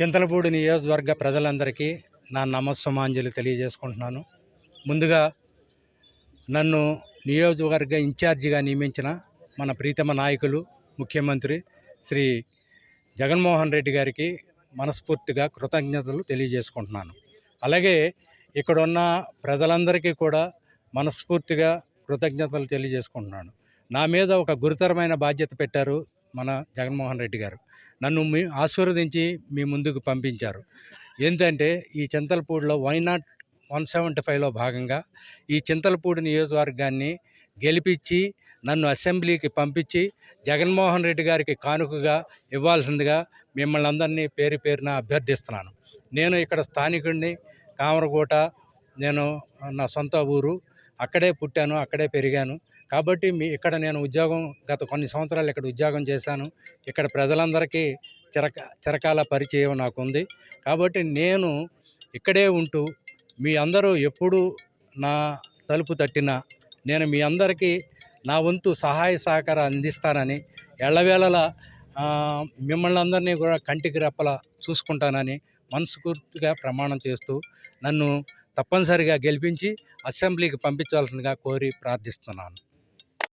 చింతలపూడి నియోజకవర్గ ప్రజలందరికీ నా నమస్సమాంజలి తెలియజేసుకుంటున్నాను. ముందుగా నన్ను నియోజకవర్గ ఇన్ఛార్జిగా నియమించిన మన ప్రీతమ నాయకులు ముఖ్యమంత్రి శ్రీ జగన్మోహన్ రెడ్డి గారికి మనస్ఫూర్తిగా కృతజ్ఞతలు తెలియజేసుకుంటున్నాను. అలాగే ఇక్కడున్న ప్రజలందరికీ కూడా మనస్ఫూర్తిగా కృతజ్ఞతలు తెలియజేసుకుంటున్నాను. నా మీద ఒక గురుతరమైన బాధ్యత పెట్టారు మన జగన్మోహన్ రెడ్డి గారు. నన్ను మీ ఆశీర్వదించి మీ ముందుకు పంపించారు. ఏంటంటే ఈ చింతలపూడిలో వై నాట్ వన్ సెవెంటీ ఫైవ్లో భాగంగా ఈ చింతలపూడి నియోజకవర్గాన్ని గెలిపించి నన్ను అసెంబ్లీకి పంపించి జగన్మోహన్ రెడ్డి గారికి కానుకగా ఇవ్వాల్సిందిగా మిమ్మల్ని అందరినీ పేరు పేరున అభ్యర్థిస్తున్నాను. నేను ఇక్కడ స్థానికుడిని కామరకోట నేను నా సొంత ఊరు అక్కడే పుట్టాను అక్కడే పెరిగాను. కాబట్టి మీ ఇక్కడ నేను ఉద్యోగం గత కొన్ని సంవత్సరాలు ఇక్కడ ఉద్యోగం చేశాను. ఇక్కడ ప్రజలందరికీ చిరక చిరకాల పరిచయం నాకు ఉంది కాబట్టి నేను ఇక్కడే ఉంటూ మీ అందరూ ఎప్పుడు నా తలుపు తట్టినా నేను మీ అందరికీ నా వంతు సహాయ సహకారం అందిస్తానని ఎళ్ళవేళల మిమ్మల్ని అందరినీ కూడా కంటికి రెప్పలా చూసుకుంటానని మనస్ఫూర్తిగా ప్రమాణం చేస్తూ నన్ను తప్పనిసరిగా గెలిపించి అసెంబ్లీకి పంపించాల్సిందిగా కోరి ప్రార్థిస్తున్నాను.